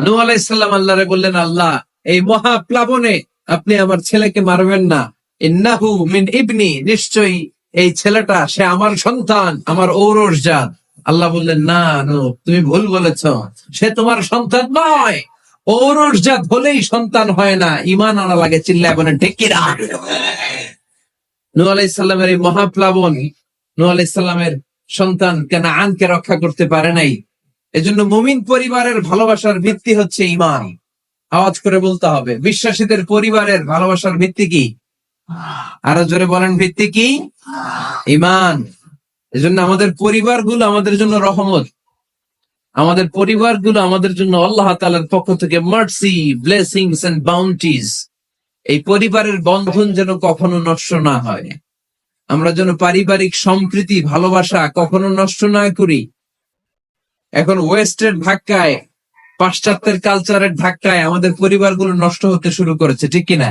নু আলাইসাল্লাম আল্লাহরে বললেন, আল্লাহ, এই মহাপ্লাবনে আপনি আমার ছেলেকে মারবেন না। ইন্নাহু মিন ইবনি, নিশ্চয়ই এই ছেলেটা, সে আমার সন্তান, আমার ঔরস জাত। আল্লাহ বললেন, না নু তুমি ভুল বলেছ। সে তোমার সন্তান নয়। ঔরস জাত হলেই সন্তান হয় না। ইমান আনা লাগে চিল্লায় বলেন টেকিরা নু? আলাইসাল্লামের এই মহাপ্লাবন নু আলাইসাল্লামের সন্তান কেন আনকে রক্ষা করতে পারে নাই। এজন্য মুমিন পরিবারের ভালোবাসার ভিত্তি হচ্ছে ইমান আওয়াজ করে বলতে হবে, বিশ্বাসীদের পরিবারের ভালোবাসার ভিত্তি কি? আরও জোরে বলেন, ভিত্তি কি? ইমান এজন্য আমাদের পরিবারগুলো আমাদের জন্য রহমত। আমাদের পরিবারগুলো আমাদের জন্য আল্লাহ তাআলার পক্ষ থেকে মার্সি ব্লেসিংস এন্ড বাউন্টিজ এই পরিবারের বন্ধন যেন কখনো নষ্ট না হয়। আমরা যেন পারিবারিক সম্প্রীতি, ভালোবাসা কখনো নষ্ট না করি। এখন ওয়েস্টের ধাক্কায় পাশ্চাত্যের কালচারের ধাক্কায় আমাদের পরিবারগুলো নষ্ট হতে শুরু করেছে ঠিক কিনা?